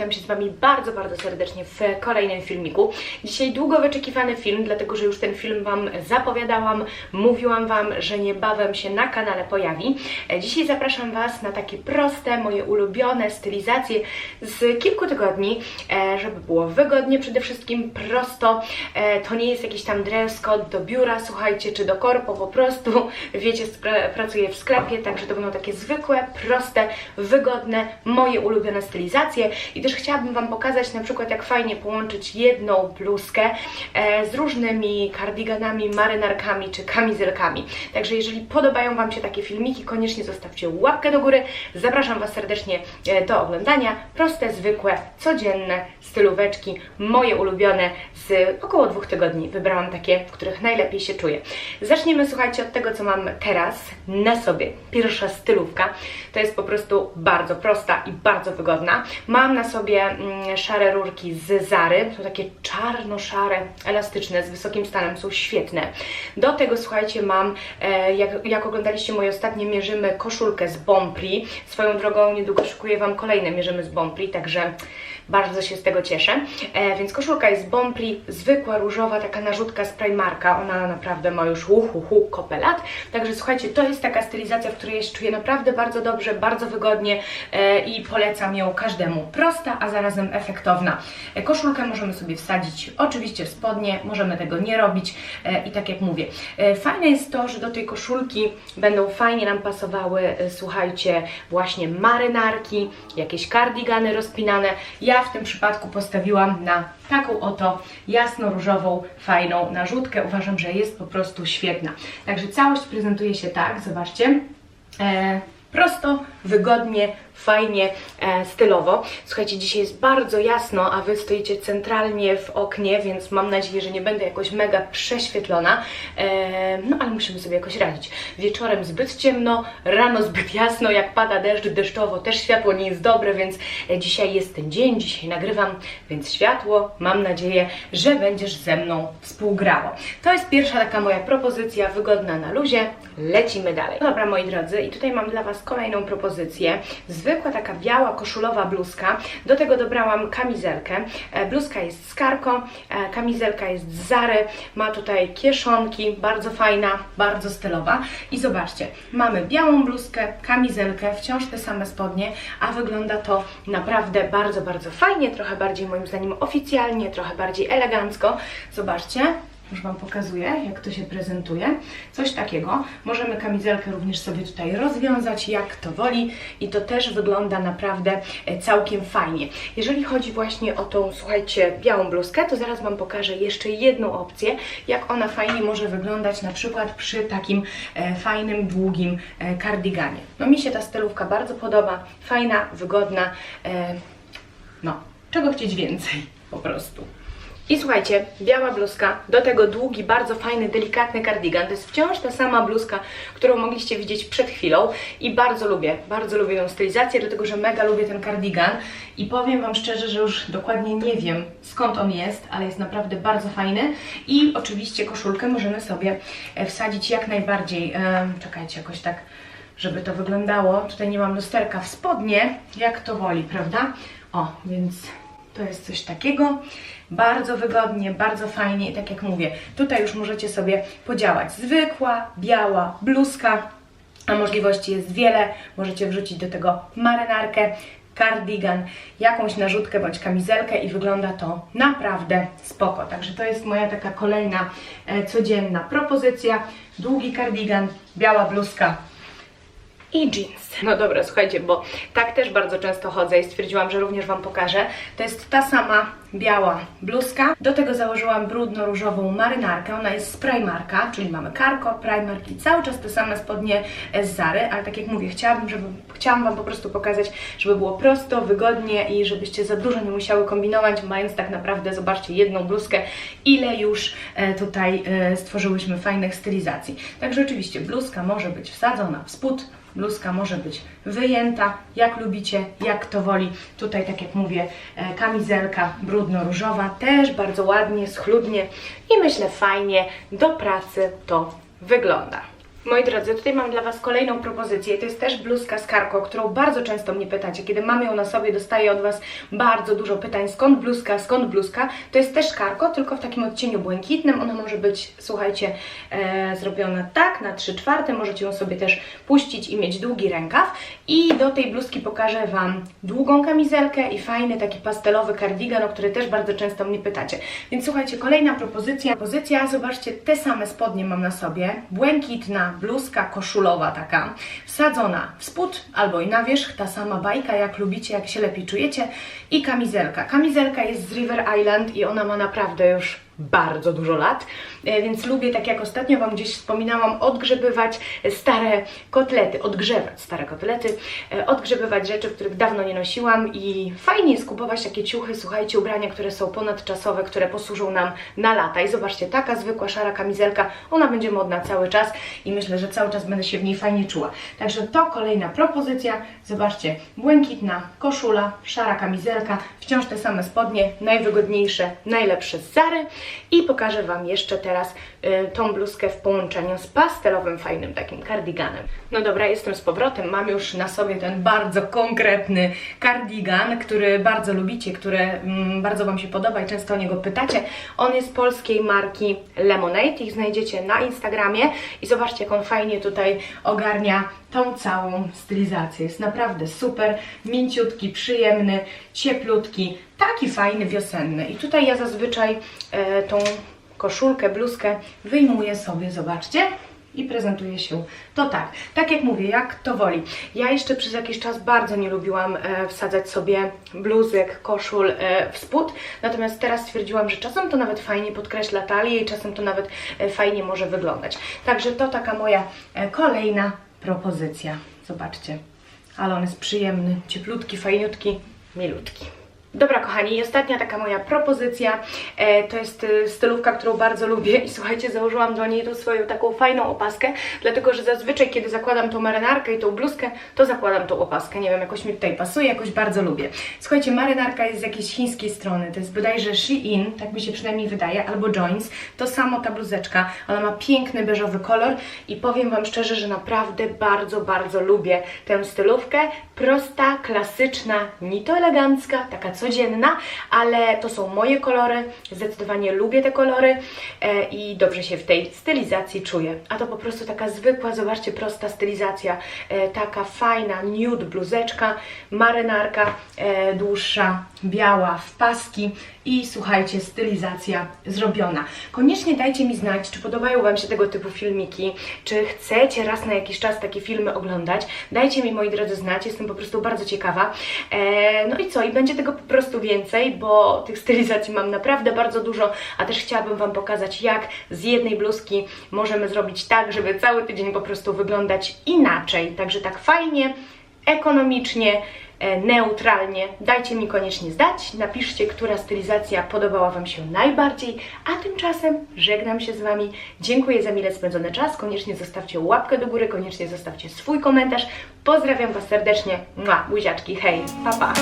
witam się z Wami bardzo, bardzo serdecznie w kolejnym filmiku. Dzisiaj długo wyczekiwany film, dlatego że już ten film Wam zapowiadałam, mówiłam Wam, że niebawem się na kanale pojawi. E, Dzisiaj zapraszam Was na takie proste, moje ulubione stylizacje z kilku tygodni, e, żeby było wygodnie przede wszystkim, prosto. E, To nie jest jakiś tam dress code do biura, słuchajcie, czy do korpo, po prostu, wiecie, pracuję w sklepie, także to będą takie zwykłe, proste, wygodne, moje ulubione stylizacje i też chciałabym Wam pokazać na przykład jak fajnie połączyć jedną bluzkę e, z różnymi kardiganami, marynarkami czy kamizelkami. Także jeżeli podobają Wam się takie filmiki, koniecznie zostawcie łapkę do góry. Zapraszam Was serdecznie e, do oglądania. Proste, zwykłe, codzienne stylóweczki, moje ulubione z około dwóch tygodni. Wybrałam takie, w których najlepiej się czuję. Zaczniemy, słuchajcie, od tego, co mam teraz na sobie. Pierwsza stylówka to jest po prostu bardzo prosta i bardzo wygodna. Mam na sobie mm, szare rurki z Zary, są takie czarno-szare, elastyczne, z wysokim stanem, są świetne. Do tego, słuchajcie, mam, e, jak, jak oglądaliście moje ostatnie mierzymy, koszulkę z Bompri. Swoją drogą niedługo szykuję Wam kolejne mierzymy z Bompri, także bardzo się z tego cieszę. E, więc koszulka jest z Bompri, zwykła, różowa, taka narzutka z Primarka. Ona naprawdę ma już hu, hu, kopę lat. Także słuchajcie, to jest taka stylizacja, w której ja się czuję naprawdę bardzo dobrze, bardzo wygodnie e, i polecam ją każdemu. Prosta, a zarazem efektowna. E, koszulkę możemy sobie wsadzić oczywiście w spodnie, możemy tego nie robić e, i tak jak mówię. E, fajne jest to, że do tej koszulki będą fajnie nam pasowały, e, słuchajcie, właśnie marynarki, jakieś kardigany rozpinane. Ja w tym przypadku postawiłam na taką oto jasno-różową, fajną narzutkę. Uważam, że jest po prostu świetna. Także całość prezentuje się tak, zobaczcie. E, prosto, wygodnie, fajnie, e, stylowo. Słuchajcie, dzisiaj jest bardzo jasno, a Wy stoicie centralnie w oknie, więc mam nadzieję, że nie będę jakoś mega prześwietlona. E, no ale musimy sobie jakoś radzić. Wieczorem zbyt ciemno, rano zbyt jasno, jak pada deszcz, deszczowo też światło nie jest dobre, więc e, dzisiaj jest ten dzień, dzisiaj nagrywam, więc światło, mam nadzieję, że będziesz ze mną współgrało. To jest pierwsza taka moja propozycja, wygodna na luzie. Lecimy dalej. Dobra, moi drodzy, i tutaj mam dla Was kolejną propozycję. Zwykła taka biała koszulowa bluzka. Do tego dobrałam kamizelkę. E, Bluzka jest z karką, e, kamizelka jest z Zary. Ma tutaj kieszonki, bardzo fajna, bardzo stylowa. I zobaczcie, mamy białą bluzkę, kamizelkę, wciąż te same spodnie, a wygląda to naprawdę bardzo, bardzo fajnie, trochę bardziej moim zdaniem oficjalnie, trochę bardziej elegancko. Zobaczcie, już Wam pokazuję, jak to się prezentuje. Coś takiego. Możemy kamizelkę również sobie tutaj rozwiązać, jak to woli i to też wygląda naprawdę e, całkiem fajnie. Jeżeli chodzi właśnie o tą, słuchajcie, białą bluzkę, to zaraz Wam pokażę jeszcze jedną opcję, jak ona fajnie może wyglądać na przykład przy takim e, fajnym, długim e, kardiganie. No mi się ta stylówka bardzo podoba, fajna, wygodna, no, czego chcieć więcej po prostu. I słuchajcie, biała bluzka, do tego długi, bardzo fajny, delikatny kardigan. To jest wciąż ta sama bluzka, którą mogliście widzieć przed chwilą i bardzo lubię, bardzo lubię tą stylizację, dlatego że mega lubię ten kardigan i powiem Wam szczerze, że już dokładnie nie wiem skąd on jest, ale jest naprawdę bardzo fajny i oczywiście koszulkę możemy sobie e, wsadzić jak najbardziej, em, czekajcie, jakoś tak żeby to wyglądało. Tutaj nie mam lusterka w spodnie, jak to woli, prawda? O, więc to jest coś takiego. Bardzo wygodnie, bardzo fajnie i tak jak mówię, tutaj już możecie sobie podziałać. Zwykła, biała bluzka, a możliwości jest wiele. Możecie wrzucić do tego marynarkę, kardigan, jakąś narzutkę bądź kamizelkę i wygląda to naprawdę spoko. Także to jest moja taka kolejna e, codzienna propozycja. Długi kardigan, biała bluzka, i jeans. No dobra, słuchajcie, bo tak też bardzo często chodzę i stwierdziłam, że również Wam pokażę. To jest ta sama biała bluzka. Do tego założyłam brudno-różową marynarkę. Ona jest z Primarka, czyli mamy Carco, Primark i cały czas te same spodnie z Zary, ale tak jak mówię, chciałabym, żeby, chciałam Wam po prostu pokazać, żeby było prosto, wygodnie i żebyście za dużo nie musiały kombinować, mając tak naprawdę, zobaczcie, jedną bluzkę, ile już e, tutaj e, stworzyłyśmy fajnych stylizacji. Także oczywiście bluzka może być wsadzona w spód, Bluzka może być wyjęta, jak lubicie, jak to woli. Tutaj, tak jak mówię, e, kamizelka brudno-różowa, też bardzo ładnie, schludnie i myślę fajnie do pracy to wygląda. Moi drodzy, tutaj mam dla Was kolejną propozycję. To jest też bluzka z karko, którą bardzo często mnie pytacie. Kiedy mam ją na sobie, dostaję od Was bardzo dużo pytań, skąd bluzka, skąd bluzka. To jest też karko, tylko w takim odcieniu błękitnym. Ona może być, słuchajcie, e, zrobiona tak, na 3 czwarte. Możecie ją sobie też puścić i mieć długi rękaw. I do tej bluzki pokażę Wam długą kamizelkę i fajny taki pastelowy kardigan, o który też bardzo często mnie pytacie. Więc słuchajcie, kolejna propozycja. Propozycja, zobaczcie, te same spodnie mam na sobie. Błękitna bluzka koszulowa taka, wsadzona w spód albo i na wierzch, ta sama bajka, jak lubicie, jak się lepiej czujecie. I kamizelka. Kamizelka jest z River Island i ona ma naprawdę już bardzo dużo lat, e, więc lubię, tak jak ostatnio Wam gdzieś wspominałam, odgrzebywać stare kotlety, odgrzewać stare kotlety, e, odgrzebywać rzeczy, których dawno nie nosiłam i fajnie jest kupować takie ciuchy, słuchajcie, ubrania, które są ponadczasowe, które posłużą nam na lata. I zobaczcie, taka zwykła szara kamizelka, ona będzie modna cały czas i myślę, że cały czas będę się w niej fajnie czuła. Także to kolejna propozycja, zobaczcie, błękitna koszula, szara kamizelka, wciąż te same spodnie, najwygodniejsze, najlepsze z Zary i pokażę Wam jeszcze teraz y, tą bluzkę w połączeniu z pastelowym, fajnym takim kardiganem. No dobra, jestem z powrotem, mam już na sobie ten bardzo konkretny kardigan, który bardzo lubicie, który mm, bardzo Wam się podoba i często o niego pytacie. On jest polskiej marki Lemonade, ich znajdziecie na Instagramie i zobaczcie, jak on fajnie tutaj ogarnia tą całą stylizację. Jest naprawdę super, mięciutki, przyjemny, cieplutki, taki fajny, wiosenny. I tutaj ja zazwyczaj e, tą koszulkę, bluzkę wyjmuję sobie, zobaczcie. I prezentuje się to tak. Tak jak mówię, jak to woli. Ja jeszcze przez jakiś czas bardzo nie lubiłam e, wsadzać sobie bluzek, koszul e, w spód, natomiast teraz stwierdziłam, że czasem to nawet fajnie podkreśla talię i czasem to nawet e, fajnie może wyglądać. Także to taka moja e, kolejna propozycja. Zobaczcie. Ale on jest przyjemny, cieplutki, fajniutki, milutki. Dobra, kochani, i ostatnia taka moja propozycja e, to jest e, stylówka, którą bardzo lubię i słuchajcie, założyłam do niej tą swoją taką fajną opaskę, dlatego że zazwyczaj, kiedy zakładam tą marynarkę i tą bluzkę, to zakładam tą opaskę. Nie wiem, jakoś mi tutaj pasuje, jakoś bardzo lubię. Słuchajcie, marynarka jest z jakiejś chińskiej strony, to jest bodajże Shein, tak mi się przynajmniej wydaje, albo Joins. To samo ta bluzeczka, ona ma piękny beżowy kolor i powiem Wam szczerze, że naprawdę bardzo, bardzo lubię tę stylówkę. Prosta, klasyczna, ni to elegancka, taka codzienna, ale to są moje kolory, zdecydowanie lubię te kolory e, i dobrze się w tej stylizacji czuję. A to po prostu taka zwykła, zobaczcie, prosta stylizacja, e, taka fajna nude bluzeczka, marynarka e, dłuższa, biała, w paski i słuchajcie, stylizacja zrobiona. Koniecznie dajcie mi znać, czy podobają Wam się tego typu filmiki, czy chcecie raz na jakiś czas takie filmy oglądać. Dajcie mi, moi drodzy, znać, jestem po prostu bardzo ciekawa. E, no i co, i będzie tego po prostu więcej, bo tych stylizacji mam naprawdę bardzo dużo, a też chciałabym Wam pokazać, jak z jednej bluzki możemy zrobić tak, żeby cały tydzień po prostu wyglądać inaczej. Także tak fajnie, ekonomicznie, e, neutralnie. Dajcie mi koniecznie znać, napiszcie, która stylizacja podobała Wam się najbardziej, a tymczasem żegnam się z Wami. Dziękuję za mile spędzony czas. Koniecznie zostawcie łapkę do góry, koniecznie zostawcie swój komentarz. Pozdrawiam Was serdecznie. Mua, buziaczki, hej, pa pa!